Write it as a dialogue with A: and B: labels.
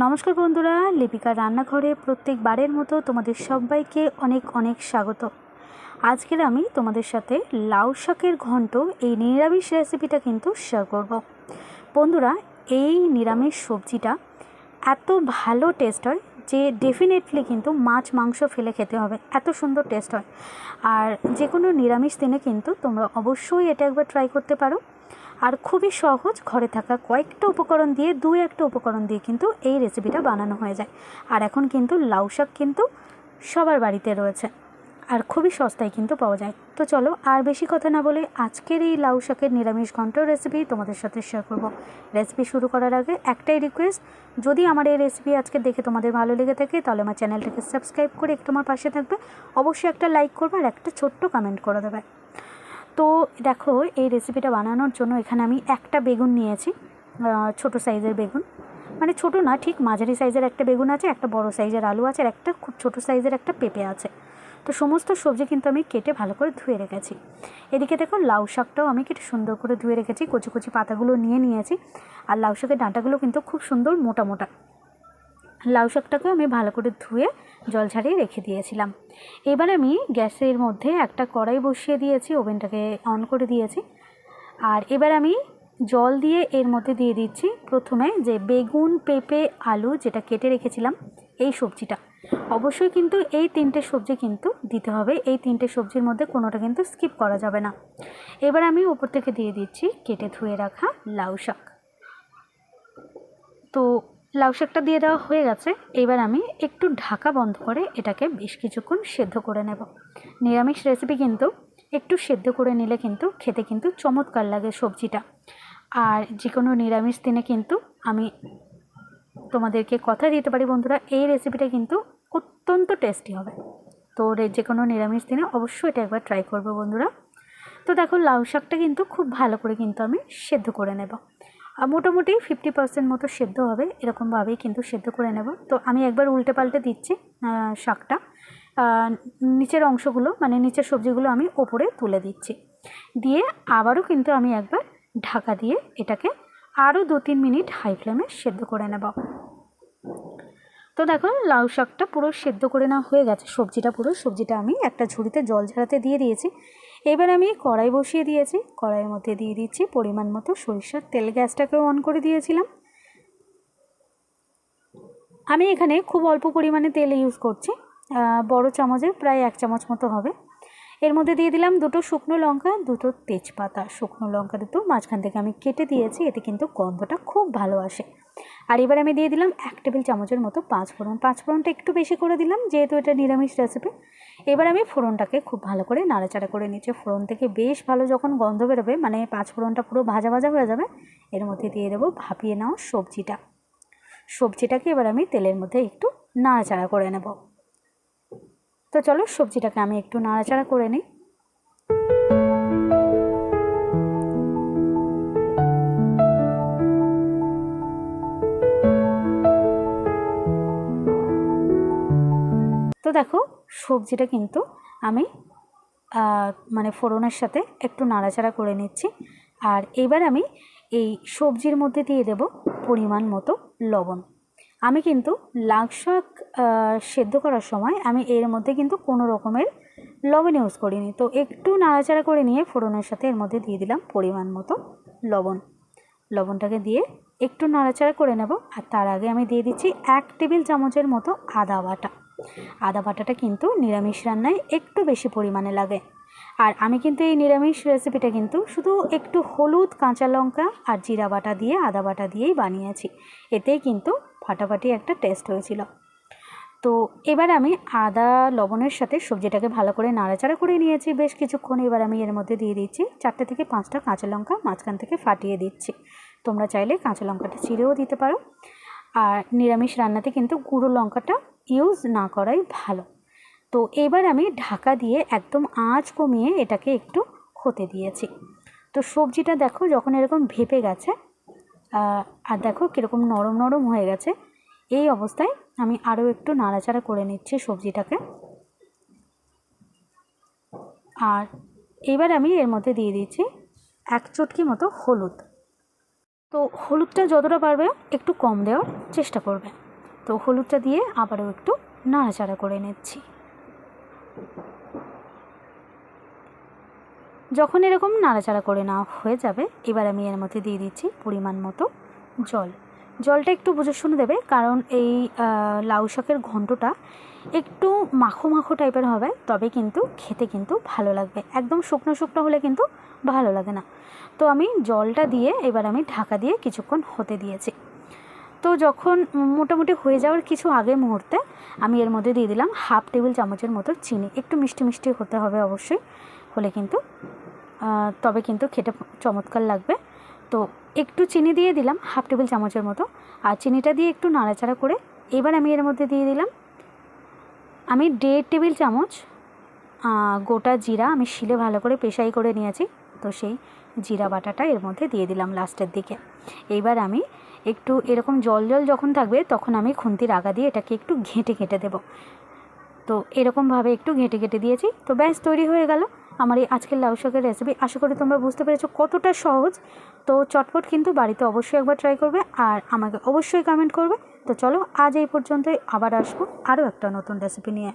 A: নমস্কার বন্ধুরা লিপিকার রান্নাঘরে প্রত্যেকবারের মতো তোমাদের সবাইকে অনেক অনেক স্বাগত। আজকের আমি তোমাদের সাথে লাউ শাকের ঘন্ট, এই নিরামিষ রেসিপিটা কিন্তু শেয়ার করব। বন্ধুরা, এই নিরামিষ সবজিটা এত ভালো টেস্ট হয় যে ডেফিনেটলি কিন্তু মাছ, মাংস ফেলে খেতে হবে। এত সুন্দর টেস্ট হয়। আর যে কোনো নিরামিষ দিনে কিন্তু তোমরা অবশ্যই এটা একবার ট্রাই করতে পারো। আর খুবই সহজ ঘরে থাকা কয়েকটা উপকরণ দিয়ে দু একটা উপকরণ দিয়ে কিন্তু এই রেসিপিটা বানানো হয়ে যায়। আর এখন কিন্তু লাউ শাক কিন্তু সবার বাড়িতে রয়েছে। আর খুবই সস্তায় কিন্তু পাওয়া যায়। তো চলো আর বেশি কথা না বলে আজকের এই লাউ শাকের নিরামিষ ঘন্ট রেসিপি তোমাদের সাথে শেয়ার করব। রেসিপি শুরু করার আগে একটাই রিকোয়েস্ট যদি আমার এই রেসিপি আজকে দেখে তোমাদের ভালো লেগে থাকে, তাহলে আমার চ্যানেলটাকে সাবস্ক্রাইব করে একটু আমার পাশে থাকবে। অবশ্যই একটা লাইক করবে আর একটা ছোট্ট কমেন্ট করে দেবে। তো দেখো, এই রেসিপিটা বানানোর জন্য এখানে আমি একটা বেগুন নিয়েছি ছোট সাইজের বেগুন। মানে ছোট না, ঠিক মাঝারি সাইজের একটা বেগুন আছে, একটা বড় সাইজের আলু আছে, আর একটা খুব ছোট সাইজের একটা পেঁপে আছে। তো সমস্ত সবজি কিন্তু আমি কেটে ভালো করে ধুয়ে রেখেছি। এদিকে দেখো, লাউ শাকটাও আমি কেটে সুন্দর করে ধুয়ে রেখেছি, কচি কচি পাতাগুলো নিয়ে নিয়েছি। আর লাউ শাকের ডাঁটাগুলো কিন্তু খুব সুন্দর মোটা মোটা। লাউ শাকটাকেও আমি ভালো করে ধুয়ে জল ছাড়িয়ে রেখে দিয়েছিলাম। এবার আমি গ্যাসের মধ্যে একটা কড়াই বসিয়ে দিয়েছি, ওভেনটাকে অন করে দিয়েছি। আর এবার আমি জল দিয়ে এর মধ্যে দিয়ে দিচ্ছি প্রথমে যে বেগুন, পেঁপে, আলু যেটা কেটে রেখেছিলাম, এই সবজিটা। অবশ্যই কিন্তু এই তিনটে সবজি কিন্তু দিতে হবে, এই তিনটে সবজির মধ্যে কোনোটা কিন্তু স্কিপ করা যাবে না। এবার আমি উপর থেকে দিয়ে দিচ্ছি কেটে ধুয়ে রাখা লাউ শাক। তো লাউ শাকটা দিয়ে দেওয়া হয়ে গেছে। এবার আমি একটু ঢাকা বন্ধ করে এটাকে বেশ কিছুক্ষণ সেদ্ধ করে নেব। নিরামিষ রেসিপি কিন্তু একটু সেদ্ধ করে নিলে কিন্তু খেতে কিন্তু চমৎকার লাগে সবজিটা। আর যে কোনো নিরামিষ দিনে কিন্তু আমি তোমাদেরকে কথা দিতে পারি বন্ধুরা, এই রেসিপিটা কিন্তু অত্যন্ত টেস্টি হবে। তো যে কোনো নিরামিষ দিনে অবশ্যই এটা একবার ট্রাই করব বন্ধুরা। তো দেখো, লাউ শাকটা কিন্তু খুব ভালো করে কিন্তু আমি সেদ্ধ করে নেব। মোটামুটি ফিফটি পার্সেন্ট মতো সেদ্ধ হবে, এরকমভাবেই কিন্তু সেদ্ধ করে নেব। তো আমি একবার উল্টে পাল্টে দিচ্ছি শাকটা। নিচের অংশগুলো মানে নিচের সবজিগুলো আমি ওপরে তুলে দিচ্ছি। দিয়ে আবারও কিন্তু আমি একবার ঢাকা দিয়ে এটাকে আরও দু তিন মিনিট হাই ফ্লেমে সেদ্ধ করে নেব। তো দেখো, লাউ শাকটা পুরো সেদ্ধ করে নেওয়া হয়ে গেছে, সবজিটা পুরো, সবজিটা আমি একটা ঝুড়িতে জল ঝরাতে দিয়ে দিয়েছি। এবার আমি কড়াই বসিয়ে দিয়েছি। কড়াইয়ের মধ্যে দিয়ে দিচ্ছি পরিমাণ মতো সরিষার তেল গ্যাসটাকেও অন করে দিয়েছিলাম। আমি এখানে খুব অল্প পরিমাণে তেল ইউজ করছি। বড় চামচে প্রায় এক চামচ মতো হবে। এর মধ্যে দিয়ে দিলাম দুটো শুকনো লঙ্কা, দুটো তেজপাতা। শুকনো লঙ্কা দুটো মাঝখান থেকে আমি কেটে দিয়েছি, এতে কিন্তু গন্ধটা খুব ভালো আসে। আর এবার আমি দিয়ে দিলাম এক টেবিল চামচের মতো পাঁচ ফোড়ন। পাঁচ ফোড়নটা একটু বেশি করে দিলাম, যেহেতু এটা নিরামিষ রেসিপি এবার আমি ফোড়নটাকে খুব ভালো করে নাড়াচাড়া করে নিচ্ছি। ফোড়ন থেকে বেশ ভালো যখন গন্ধ বেরোবে মানে পাঁচ ফোড়নটা পুরো ভাজা ভাজা হয়ে যাবে, এর মধ্যে দিয়ে দেবো ভাপিয়ে নাও সবজিটা। সবজিটাকে এবার আমি তেলের মধ্যে একটু নাড়াচাড়া করে নেব। তো চলো সবজিটাকে আমি একটু নাড়াচাড়া করে নিই। দেখো, সবজিটা কিন্তু আমি মানে ফোড়নের সাথে একটু নাড়াচাড়া করে নিচ্ছি। আর এবার আমি এই সবজির মধ্যে দিয়ে দেব পরিমাণ মতো লবণ। আমি কিন্তু লাউ শাক সেদ্ধ করার সময় আমি এর মধ্যে কিন্তু কোনো রকমের লবণ ইউজ করিনি। তো একটু নাড়াচাড়া করে নিয়ে ফোড়নের সাথে এর মধ্যে দিয়ে দিলাম পরিমাণ মতো লবণ। লবণটাকে দিয়ে একটু নাড়াচাড়া করে নেব। আর তার আগে আমি দিয়ে দিচ্ছি এক টেবিল চামচের মতো আদা বাটা। আদা বাটাটা কিন্তু নিরামিষ রান্নায় একটু বেশি পরিমাণে লাগে। আর আমি কিন্তু এই নিরামিষ রেসিপিটা কিন্তু শুধু একটু হলুদ, কাঁচা লঙ্কা আর জিরা বাটা দিয়ে, আদা বাটা দিয়েই বানিয়েছি। এতেই কিন্তু ফাটাফাটি একটা টেস্ট হয়েছিল। তো এবার আমি আদা, লবণের সাথে সবজিটাকে ভালো করে নাড়াচাড়া করে নিয়েছি। বেশ কিছুক্ষণ এবার আমি এর মধ্যে দিয়ে দিচ্ছি চারটে থেকে পাঁচটা কাঁচা লঙ্কা মাঝখান থেকে ফাটিয়ে দিচ্ছি। তোমরা চাইলে কাঁচা লঙ্কাটা চিড়েও দিতে পারো। আর নিরামিষ রান্নাতে কিন্তু গুঁড়ো লঙ্কাটা ইউজ না করাই ভালো। তো এবার আমি ঢাকা দিয়ে একদম আঁচ কমিয়ে এটাকে একটু হতে দিয়েছি। তো সবজিটা দেখো যখন এরকম ভেপে গেছে আর দেখো কীরকম নরম নরম হয়ে গেছে, এই অবস্থায় আমি আরও একটু নাড়াচাড়া করে নিচ্ছি সবজিটাকে। আর এবার আমি এর মধ্যে দিয়ে দিচ্ছি এক চটকি মতো হলুদ। তো হলুদটা যতটা পারবে একটু কম দেওয়ার চেষ্টা করবে। তো হলুদটা দিয়ে আবারও একটু নাড়াচাড়া করে নিচ্ছি। যখন এরকম নাড়াচাড়া করে নেওয়া হয়ে যাবে, এবার আমি এর মধ্যে দিয়ে দিচ্ছি পরিমাণ মতো জল। জলটা একটু বুঝে শুনে দেবে, কারণ এই লাউ শাকের ঘন্টটা একটু মাখো মাখো টাইপের হবে, তবে কিন্তু খেতে কিন্তু ভালো লাগবে। একদম শুকনো শুকনো হলে কিন্তু ভালো লাগে না। তো আমি জলটা দিয়ে এবার আমি ঢাকা দিয়ে কিছুক্ষণ হতে দিয়েছি। তো যখন মোটামুটি হয়ে যাওয়ার কিছু আগে মুহূর্তে আমি এর মধ্যে দিয়ে দিলাম হাফ টেবিল চামচের মতো চিনি। একটু মিষ্টি মিষ্টি হতে হবে অবশ্যই, হলে কিন্তু তবে কিন্তু খেতে চমৎকার লাগবে। তো একটু চিনি দিয়ে দিলাম হাফ টেবিল চামচের মতো, আর চিনিটা দিয়ে একটু নাড়াচাড়া করে এবার আমি এর মধ্যে দিয়ে দিলাম, আমি দেড় টেবিল চামচ গোটা জিরা আমি শিলে ভালো করে পেশাই করে নিয়েছি, তো সেই জিরা বাটাটা এর মধ্যে দিয়ে দিলাম লাস্টের দিকে। এইবার আমি একটু এরকম জল জল যখন থাকবে, তখন আমি খুন্তির আগা দিয়ে এটাকে একটু ঘেঁটে ঘেঁটে দেবো। তো এরকমভাবে একটু ঘেঁটে ঘেঁটে দিয়েছি। তো ব্যাস, তৈরি হয়ে গেল আমার এই আজকের লাউ শাকের রেসিপি আশা করি তোমরা বুঝতে পেরেছ কতটা সহজ। তো চটপট কিন্তু বাড়িতে অবশ্যই একবার ট্রাই করবে আর আমাকে অবশ্যই কমেন্ট করবে। তো চলো আজ এই পর্যন্তই, আবার আসব আরও একটা নতুন রেসিপি নিয়ে।